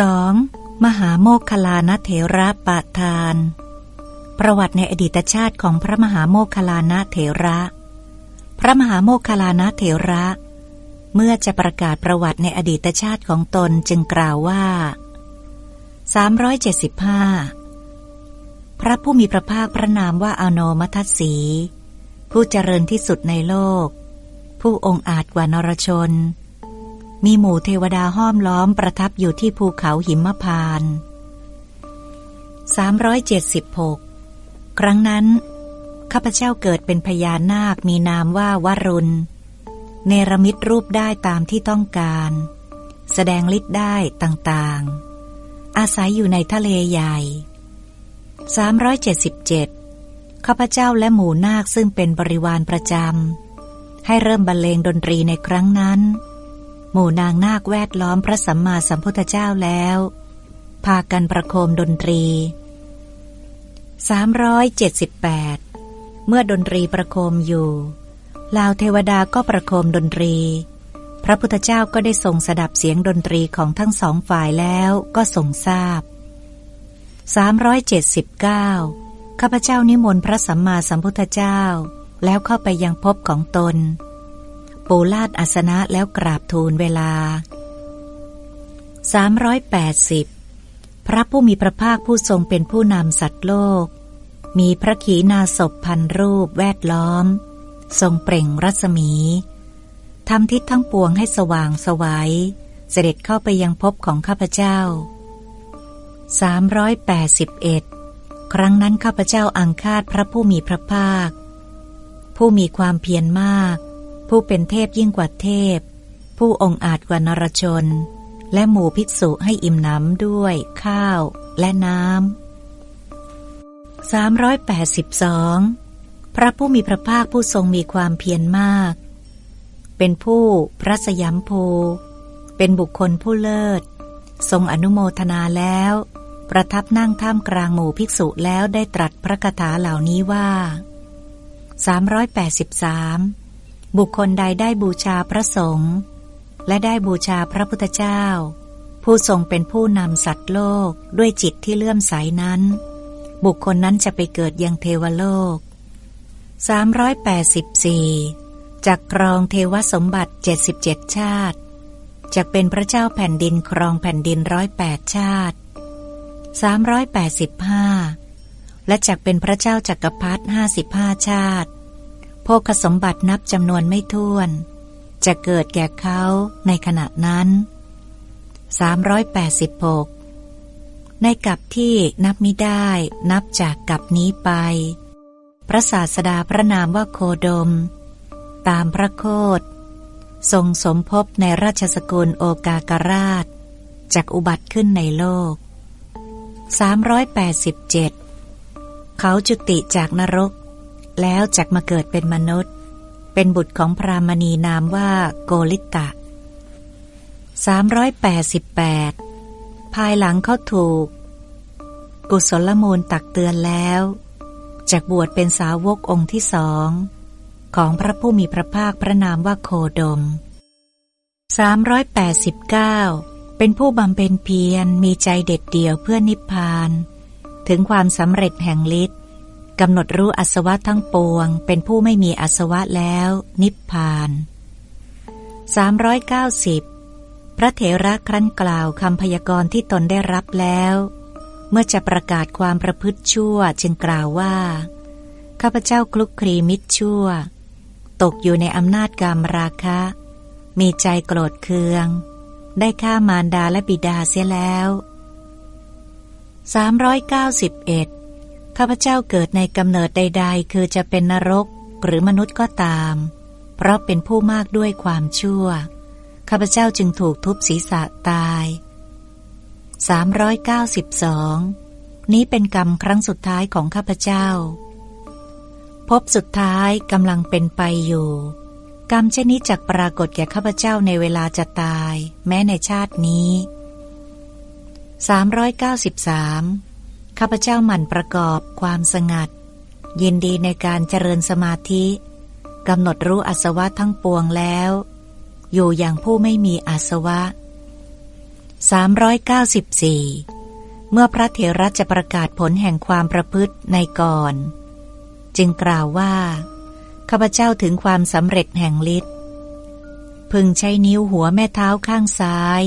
2. มหาโมคคลานเถระปะทาน ประวัติในอดีตชาติของพระมหาโมคคลานเถระ พระมหาโมคคลานเถระ เมื่อจะประกาศประวัติในอดีตชาติของตนจึงกล่าวว่า 375 พระผู้มีพระภาคพระนามว่าอโนมัทสี ผู้เจริญที่สุดในโลก ผู้องอาจกว่านรชน มีหมู่เทวดาห้อมล้อมประทับอยู่ที่ภูเขาหิมพาน376 ครั้งนั้น ข้าพเจ้าเกิดเป็นพญานาคมีนามว่าวรุณ เนรมิตรูปได้ตามที่ต้องการ แสดงฤทธิ์ได้ต่างๆ อาศัยอยู่ในทะเลใหญ่ 377 ข้าพเจ้าและหมู่นาคซึ่งเป็นบริวารประจำ ให้เริ่มบรรเลงดนตรีในครั้งนั้น หมู่นางนาคแวดล้อมพระสัมมาสัมพุทธเจ้าแล้ว พากันประโคมดนตรี 378 เมื่อดนตรีประโคมอยู่ลาวเทวดาก็ประโคมดนตรี พระพุทธเจ้าก็ได้ทรงสดับเสียงดนตรีของทั้งสองฝ่ายแล้วก็ทรงทราบ 379 ข้าพเจ้านิมนต์พระสัมมาสัมพุทธเจ้า แล้วเข้าไปยังพบของตน ปูลาดอาสนะแล้วกราบทูลเวลา 380 พระผู้มีพระภาคผู้ทรงเป็นผู้นำสัตว์โลก มีพระขีณาศพพันรูปแวดล้อม ทรงเปล่งรัศมีทำทิศทั้งปวงให้สว่างสวยัยเสด็จเข้าไปยังพบของข้าพเจ้า 381 ครั้งนั้นข้าพเจ้าอังคาดพระผู้มีพระภาค ผู้มีความเพียรมาก ผู้เป็นเทพยิ่งกว่าเทพ ผู้องอาจกว่านรชน และหมู่ภิกษุให้อิ่มหนำด้วย ข้าวและน้ำ382พระผู้มีพระภาคผู้ทรงมีความเพียรมาก เป็นผู้พระสยามภู เป็นบุคคลผู้เลิศ ทรงอนุโมทนาแล้ว ประทับนั่งท่ามกลางหมู่ภิกษุแล้วได้ตรัสพระคาถาเหล่านี้ว่า 383 บุคคลใดได้บูชาพระสงฆ์และได้บูชาพระพุทธเจ้า ผู้ทรงเป็นผู้นำสัตว์โลกด้วยจิตที่เลื่อมใสนั้น บุคคลนั้นจะไปเกิดยังเทวโลก 384จากครองเทวสมบัติ 77 ชาติจากเป็นพระเจ้าแผ่นดินครองแผ่นดินร้อยแปดชาติ 385 และจากเป็นพระเจ้าจักรพรรดิห้าสิบห้าชาติ โภคสมบัตินับจำนวนไม่ถ้วน จะเกิดแก่เขาในขณะนั้น 386 ในกับที่นับไมิได้นับจากกับนี้ไป พระศาสดาพระนามว่าโคดม ตามพระโคดทรงสมภพในราชสกุลโอกากราชจากอุบัติขึ้นในโลก 387 เขาจุติจากนรก แล้วจักมาเกิดเป็นมนุษย์ เป็นบุตรของพรามณีนามว่าโกลิตะ 388 ภายหลังเขาถูก กุศลมูลตักเตือนแล้วจากบวชเป็นสาวกองค์ที่สองของพระผู้มีพระภาคพระนามว่าโคดม 389 เป็นผู้บำเพ็ญเพียรมีใจเด็ดเดี่ยวเพื่อนิพพาน ถึงความสำเร็จแห่งฤทธิ กำหนดรู้อสวะทั้งปวง เป็นผู้ไม่มีอสวะแล้ว นิพพาน 390 พระเถระครั้นกล่าวคำพยากรณ์ที่ตนได้รับแล้ว เมื่อจะประกาศความประพฤติชั่วจึงกล่าวว่า ข้าพเจ้าคลุกคลีมิตรชั่ว ตกอยู่ในอำนาจกรรมราคะ มีใจโกรธเคือง ได้ฆ่ามารดาและบิดาเสียแล้ว 391 ข้าพเจ้าเกิดในกำเนิดใด ๆ คือจะเป็นนรกหรือมนุษย์ก็ตาม เพราะเป็นผู้มากด้วยความชั่ว ข้าพเจ้าจึงถูกทุบศีรษะตาย 392 นี้เป็นกรรมครั้งสุดท้ายของข้าพเจ้า พบสุดท้ายกำลังเป็นไปอยู่ กรรมเช่นนี้จักปรากฏแก่ข้าพเจ้าในเวลาจะตาย แม้ในชาตินี้ 393 ข้าพเจ้าหมั่นประกอบความสงัด ยินดีในการเจริญสมาธิกำหนดรู้อาสวะทั้งปวงแล้ว อยู่อย่างผู้ไม่มีอาสวะ 394 เมื่อพระเถระจะประกาศผลแห่งความประพฤติในก่อน จึงกล่าวว่าข้าพเจ้าถึงความสำเร็จแห่งฤทธิ์พึงใช้นิ้วหัวแม่เท้าข้างซ้าย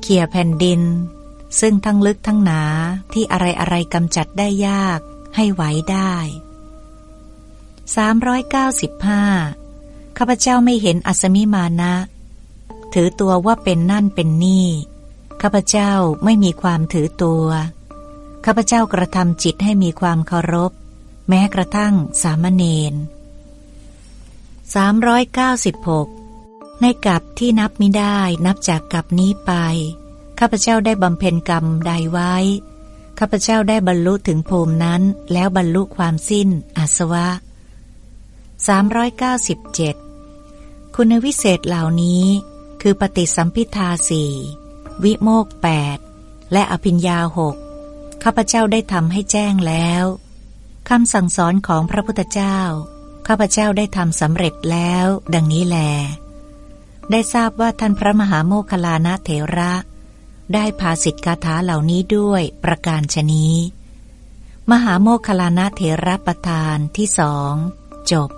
เขี่ยแผ่นดิน ซึ่งทั้งลึกทั้งหนาที่อะไรอะไรกำจัดได้ยากให้ไหวได้ 395 ข้าพเจ้าไม่เห็นอัศมิมานะ ถือตัวว่าเป็นนั่นเป็นนี่ ข้าพเจ้าไม่มีความถือตัว ข้าพเจ้ากระทำจิตให้มีความเคารพ แม้กระทั่งสามเณร396 ในกับที่นับไม่ได้นับจากกับนี้ไป ข้าพเจ้าได้บำเพ็ญกรรมใดไว้ ข้าพเจ้าได้บรรลุถึงภูมินั้น แล้วบรรลุความสิ้นอาสวะ 397 คุณวิเศษเหล่านี้ คือปฏิสัมพิทาสี่วิโมกแปดและอภิญญาหกข้าพเจ้าได้ทำให้แจ้งแล้วคำสั่งสอนของพระพุทธเจ้า ข้าพเจ้าได้ทำสำเร็จแล้ว ดังนี้แล ได้ทราบว่าท่านพระมหาโมคคลานะเถระ ได้ภาสิทธิคาถาเหล่านี้ด้วยประการชนี้ มหาโมคคลานะเถระประธานที่สอง จบ